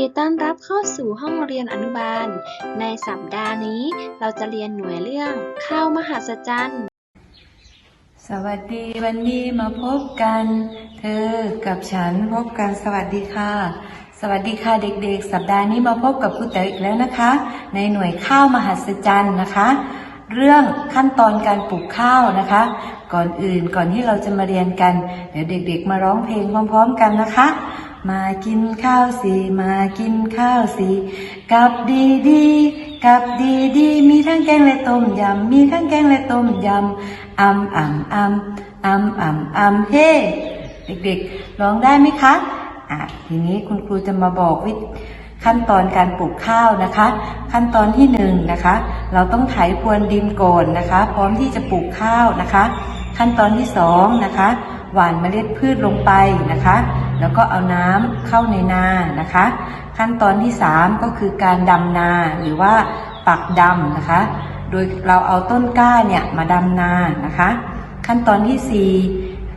ดีต้อนรับเข้าสู่ห้องเรียนอนุบาล ในสัปดาห์นี้เราจะเรียนหน่วยเรื่องข้าวมหัศจรรย์ สวัสดีวันนี้มาพบกัน เธอกับฉันพบกันสวัสดีค่ะ สวัสดีค่ะเด็กๆ สัปดาห์นี้มาพบกับครูเต๋ออีกแล้วนะคะ ในหน่วยข้าวมหัศจรรย์นะคะ เรื่องขั้นตอนการปลูกข้าวนะคะ ก่อนอื่นก่อนที่เราจะมาเรียนกัน เดี๋ยวเด็ก ๆ มาร้องเพลงพร้อม ๆ กันนะคะ มากินข้าวสิมากินข้าวสิกับดีดีกับดีดีมีทั้งแกงและต้มยำมีทั้งแกงและต้มยำอัมอัมอัมอัมอัมอัมเฮ้เด็กๆร้องได้ไหมคะอะทีนี้คุณครูจะมาบอกวิธีขั้นตอนการปลูกข้าวนะคะ ขั้นตอนที่หนึ่งนะคะ เราต้องไถพรวนดินก่อนนะคะ พร้อมที่จะปลูกข้าวนะคะ ขั้นตอนที่สองนะคะ หว่านเมล็ดพืชลงไปนะคะ แล้วก็เอาน้ำเข้าในนานะคะ ขั้นตอนที่สามก็คือการดำนาหรือว่าปักดำนะคะ โดยเราเอาต้นกล้าเนี่ยมาดำนานะคะ ขั้นตอนที่สี่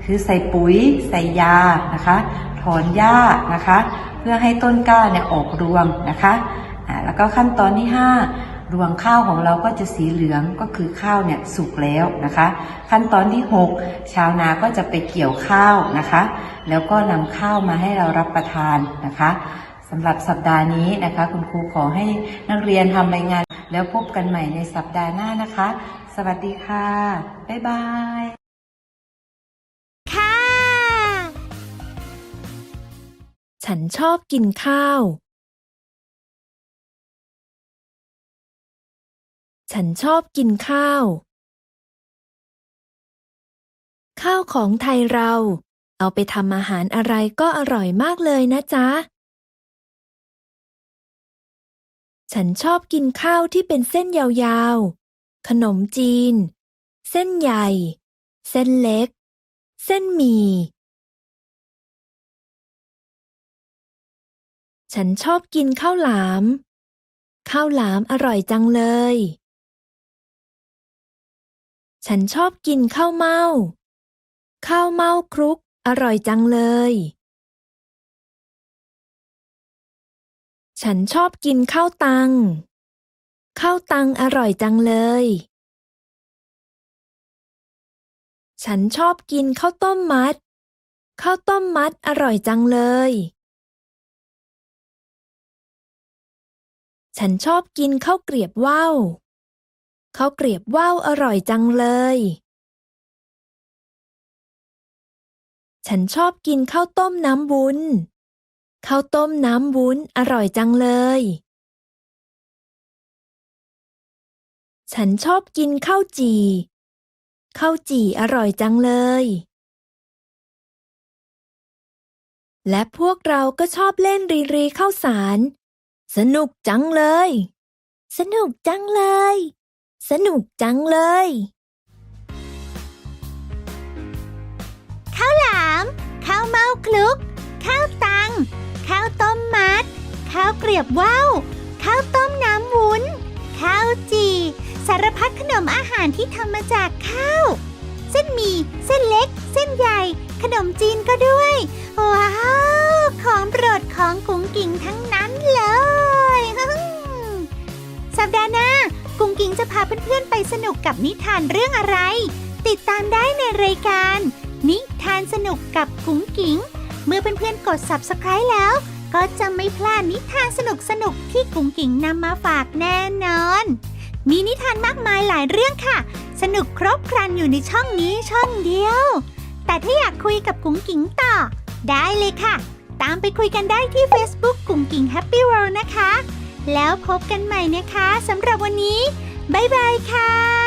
คือใส่ปุ๋ย ใส่ยานะคะ ถอนหญ้านะคะ เพื่อให้ต้นกล้าเนี่ยออกรวงนะคะแล้วก็ขั้นตอนที่ห้า รวงข้าวของเราก็จะสีเหลืองก็คือข้าวเนี่ยสุกแล้วนะคะ ขั้นตอนที่หกชาวนาก็จะไปเกี่ยวข้าวนะคะ แล้วก็นำข้าวมาให้เรารับประทานนะคะสำหรับสัปดาห์นี้นะคะ คุณครูขอให้นักเรียนทำรายงาน แล้วพบกันใหม่ในสัปดาห์หน้านะคะ สวัสดีค่ะ บ๊ายบายค่ะฉันชอบกินข้าว ฉันชอบกินข้าว ข้าวของไทยเรา เอาไปทำอาหารอะไรก็อร่อยมากเลยนะจ๊ะ ฉันชอบกินข้าวที่เป็นเส้นยาวๆ ขนมจีน เส้นใหญ่ เส้นเล็ก เส้นหมี่ ฉันชอบกินข้าวหลาม ข้าวหลามอร่อยจังเลย ฉันชอบกินข้าวเม่า ข้าวเม่าคลุก อร่อยจังเลย ฉันชอบกินข้าวตัง ข้าวตังอร่อยจังเลย ฉันชอบกินข้าวต้มมัด ข้าวต้มมัดอร่อยจังเลย ฉันชอบกินข้าวเกรียบว่าว ข้าวเกรียบว่าวอร่อยจังเลย ฉันชอบกินข้าวต้มน้ำวุ้น ข้าวต้มน้ำวุ้นอร่อยจังเลย ฉันชอบกินข้าวจี่ ข้าวจี่อร่อยจังเลย และพวกเราก็ชอบเล่นรีรีข้าวสาร สนุกจังเลย สนุกจังเลย สนุกจังเลย ข้าวหลาม ข้าวเมาคลุก ข้าวตัง ข้าวต้มมัด ข้าวเกรียบว่าวข้าวต้มน้ำวุ้น ข้าวจี สารพัดขนมอาหารที่ทำมาจากข้าว เส้นหมี่ เส้นเล็ก เส้นใหญ่ ขนมจีนก็ด้วย ว้า สนุกกับนิทานเรื่องอะไร ติดตามได้ในรายการ นิทานสนุกกับกุ้งกิ๋งเมื่อเพื่อนๆกด subscribe แล้ว ก็จะไม่พลาดนิทานสนุกๆที่กุ้งกิ๋งนำมาฝากแน่นอน มีนิทานมากมายหลายเรื่องค่ะ สนุกครบครันอยู่ในช่องนี้ช่องเดียว แต่ถ้าอยากคุยกับกุ้งกิ๋งต่อ ได้เลยค่ะ ตามไปคุยกันได้ที่ Facebook กุ้งกิ๋ง Happy World นะคะ แล้วพบกันใหม่นะคะสำหรับวันนี้ บ๊ายบายค่ะ